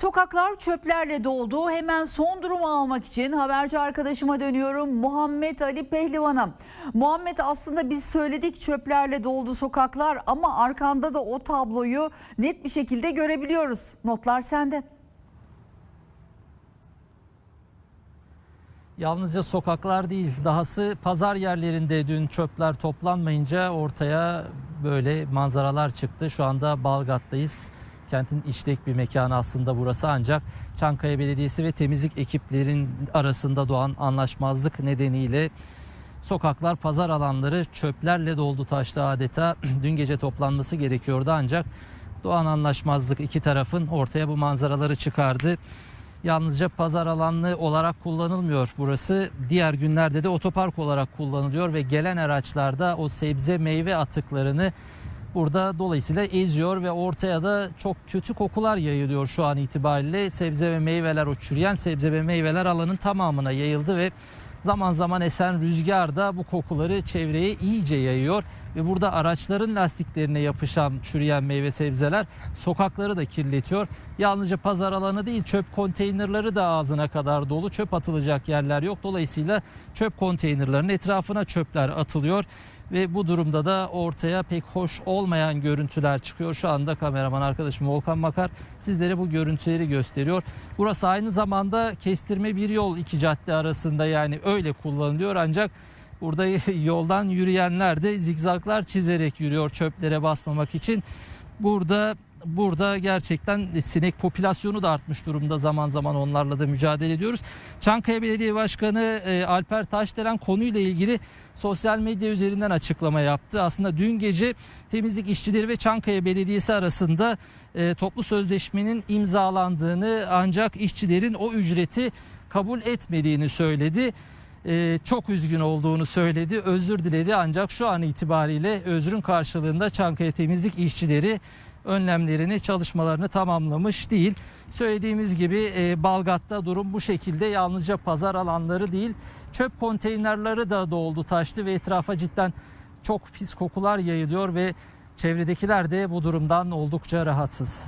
Sokaklar çöplerle doldu. Hemen son durumu almak için haberci arkadaşıma dönüyorum. Muhammed Ali Pehlivan'a. Muhammed aslında biz söyledik çöplerle doldu sokaklar ama arkanda da o tabloyu net bir şekilde görebiliyoruz. Notlar sende. Yalnızca sokaklar değil, dahası pazar yerlerinde dün çöpler toplanmayınca ortaya böyle manzaralar çıktı. Şu anda Balgat'tayız. Kentin işlek bir mekanı aslında burası ancak Çankaya Belediyesi ve temizlik ekiplerin arasında doğan anlaşmazlık nedeniyle sokaklar, pazar alanları çöplerle doldu taştı adeta. Dün gece toplanması gerekiyordu ancak doğan anlaşmazlık iki tarafın ortaya bu manzaraları çıkardı. Yalnızca pazar alanı olarak kullanılmıyor burası. Diğer günlerde de otopark olarak kullanılıyor ve gelen araçlarda o sebze meyve atıklarını burada dolayısıyla eziyor ve ortaya da çok kötü kokular yayılıyor şu an itibariyle. Sebze ve meyveler o çürüyen sebze ve meyveler alanın tamamına yayıldı ve zaman zaman esen rüzgar da bu kokuları çevreye iyice yayıyor ve burada araçların lastiklerine yapışan çürüyen meyve sebzeler sokakları da kirletiyor. Yalnızca pazar alanı değil çöp konteynerları da ağzına kadar dolu. Çöp atılacak yerler yok. Dolayısıyla çöp konteynerlarının etrafına çöpler atılıyor ve bu durumda da ortaya pek hoş olmayan görüntüler çıkıyor. Şu anda kameraman arkadaşım Volkan Makar sizlere bu görüntüleri gösteriyor. Burası aynı zamanda kestirme bir yol iki cadde arasında yani öyle kullanılıyor ancak burada yoldan yürüyenler de zigzaglar çizerek yürüyor çöplere basmamak için. Burada burada gerçekten sinek popülasyonu da artmış durumda. Zaman zaman onlarla da mücadele ediyoruz. Çankaya Belediye Başkanı e, Alper Taşdelen konuyla ilgili sosyal medya üzerinden açıklama yaptı. Aslında dün gece temizlik işçileri ve Çankaya Belediyesi arasında e, toplu sözleşmenin imzalandığını ancak işçilerin o ücreti kabul etmediğini söyledi. Ee, çok üzgün olduğunu söyledi. Özür diledi ancak şu an itibariyle özrün karşılığında Çankaya Temizlik işçileri önlemlerini, çalışmalarını tamamlamış değil. Söylediğimiz gibi e, Balgat'ta durum bu şekilde. Yalnızca pazar alanları değil, çöp konteynerleri da doldu, taştı ve etrafa cidden çok pis kokular yayılıyor ve çevredekiler de bu durumdan oldukça rahatsız.